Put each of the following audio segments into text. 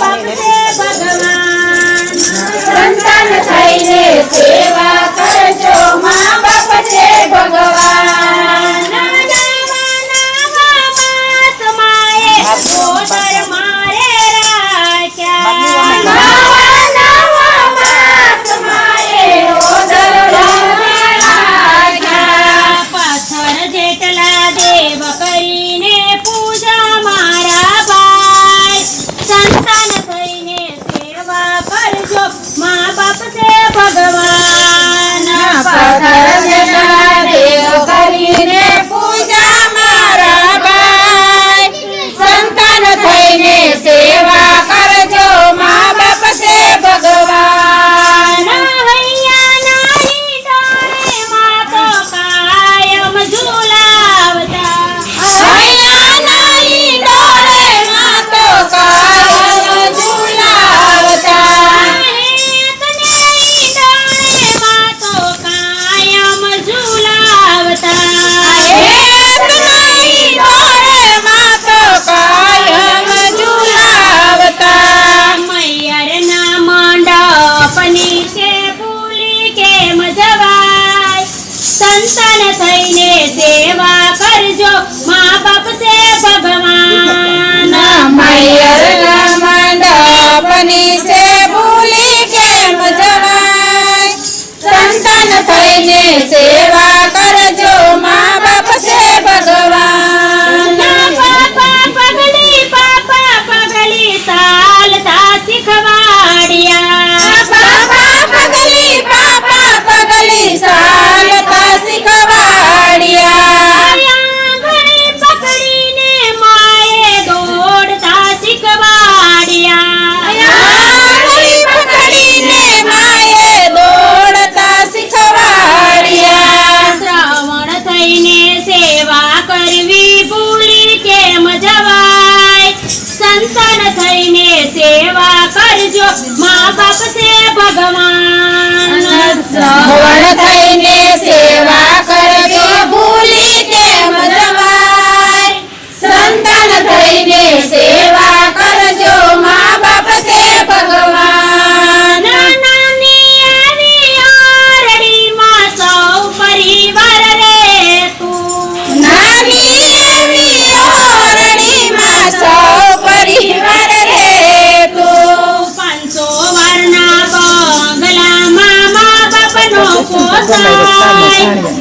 minutes. સંતાન થઈને સેવા કરજો. મા બાપ સે ભગવાન. મૈયરના મંડપની સે ભૂલી કેમ જવાય? સંતાન થઈને સેવા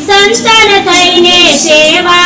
સંતાન થઈને સેવા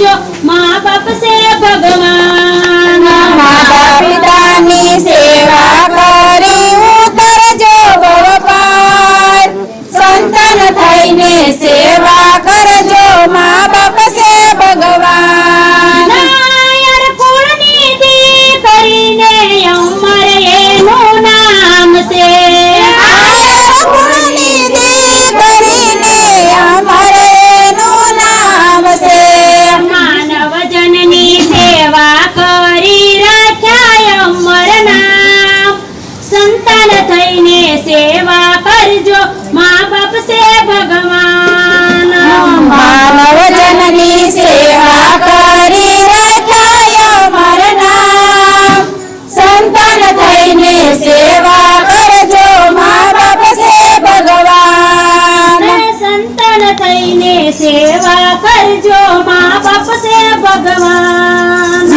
કરજો મા બાપ સે ભગવાન. માતા પિતાની સેવા કરી ઉતરજો ગોપાલ. સંતાન થઈને સેવા કરજો મા બાપ સે ભગવાન. નાયર કુળની દીકરીને અમર એનું નામ છે. કુળની દીકરીને અમરેનું નામ છે. સંતાન થઈને સેવા કરજો. મા બાપ સે ભગવાન. માનવ જનની સેવા કરી રાખાય અમર નામ સંતાન થઈને સેવા કરજો. મા બાપ સે ભગવાન. સંતાન થઈને સેવા કરજો. મા બાપ સે ભગવાન.